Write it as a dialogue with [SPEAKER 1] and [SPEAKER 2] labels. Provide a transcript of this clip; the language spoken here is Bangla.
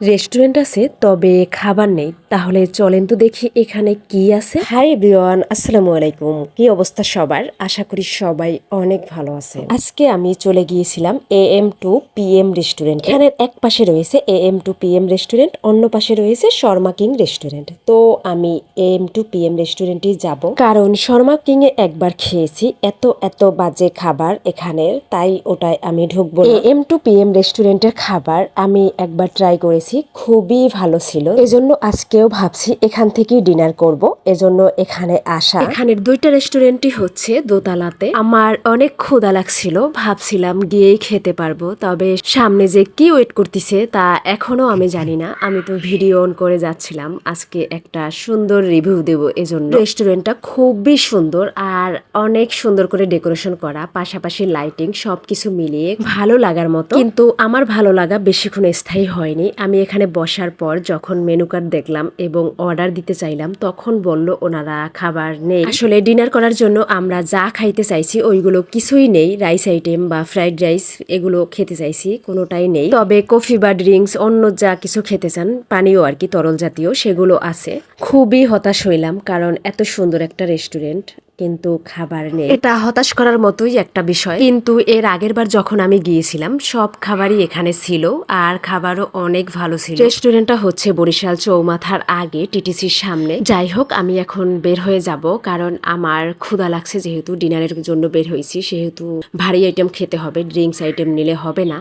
[SPEAKER 1] রেস্টুরেন্ট আছে, তবে খাবার নেই। তাহলে চলেন তো দেখি এখানে কি আছে। হাই এভরিওয়ান আসসালামু আলাইকুম। কি অবস্থা সবার? আশা করি সবাই অনেক ভালো আছে। আজকে আমি চলে গিয়েছিলাম A M to P M restaurant এখানে এক পাশে রয়েছে A M to P M restaurant অন্য পাশে রয়েছে শর্মা কিং রেস্টুরেন্ট তো আমি A M to P M রেস্টুরেন্টে যাব। কারণ শর্মা কিং এ একবার খেয়েছি, এত এত বাজে খাবার এখানের, তাই ওটাই আমি ঢুকবো A M to P M রেস্টুরেন্টের খাবার আমি একবার ট্রাই করেছি। খুবই ভালো ছিল। এজন্য আজকেও ভাবছি এখান থেকেই ডিনার করব। এজন্য এখানে আসা। এখানের দুইটা রেস্টুরেন্টই হচ্ছে দোতলাতে। আমার অনেক ক্ষুধা লাগছিল, ভাবছিলাম গিয়েই খেতে পারব। তবে সামনে যে কি ওয়েট করতেছে তা এখনও আমি জানি না। আমি তো ভিডিও অন করে যাচ্ছিলাম, আজকে একটা সুন্দর রিভিউ দেব এজন্য। রেস্টুরেন্টটা খুবই সুন্দর আর অনেক সুন্দর করে ডেকোরেশন করা, পাশাপাশি লাইটিং, সবকিছু মিলিয়ে ভালো লাগার মতো। কিন্তু আমার ভালো লাগা বেশিক্ষণ স্থায়ী হয়নি। আমি এখানে বসার পর যখন মেনু কার্ড দেখলাম এবং অর্ডার দিতে চাইলাম, তখন বলল, ওনারা খাবার নেই। আসলে ডিনার করার জন্য আমরা যা খাইতে চাইছি, ওইগুলো কিছুই নেই। রাইস আইটেম বা ফ্রাইড রাইস এগুলো খেতে চাইছি, কোনোটাই নেই। তবে কফি বা ড্রিঙ্কস অন্য যা কিছু খেতে চান, পানীয় আর কি, তরল জাতীয়, সেগুলো আছে। খুবই হতাশ হইলাম, কারণ এত সুন্দর একটা রেস্টুরেন্ট কিন্তু খাবার নেই। এটা হতাশ করার মতোই একটা বিষয়। কিন্তু এর আগের বার যখন আমি গিয়েছিলাম, সব খাবারই এখানে ছিল আর খাবারও অনেক ভালো ছিল। রেস্টুরেন্টটা হচ্ছে বরিশাল চৌমাথার আগে, টিটিসির সামনে। যাই হোক, আমি এখন বের হয়ে যাব কারণ আমার ক্ষুধা লাগছে যেহেতু ডিনারের জন্য বের হয়েছি। সেহেতু ভারী আইটেম খেতে হবে ড্রিঙ্কস আইটেম নিলে হবে না।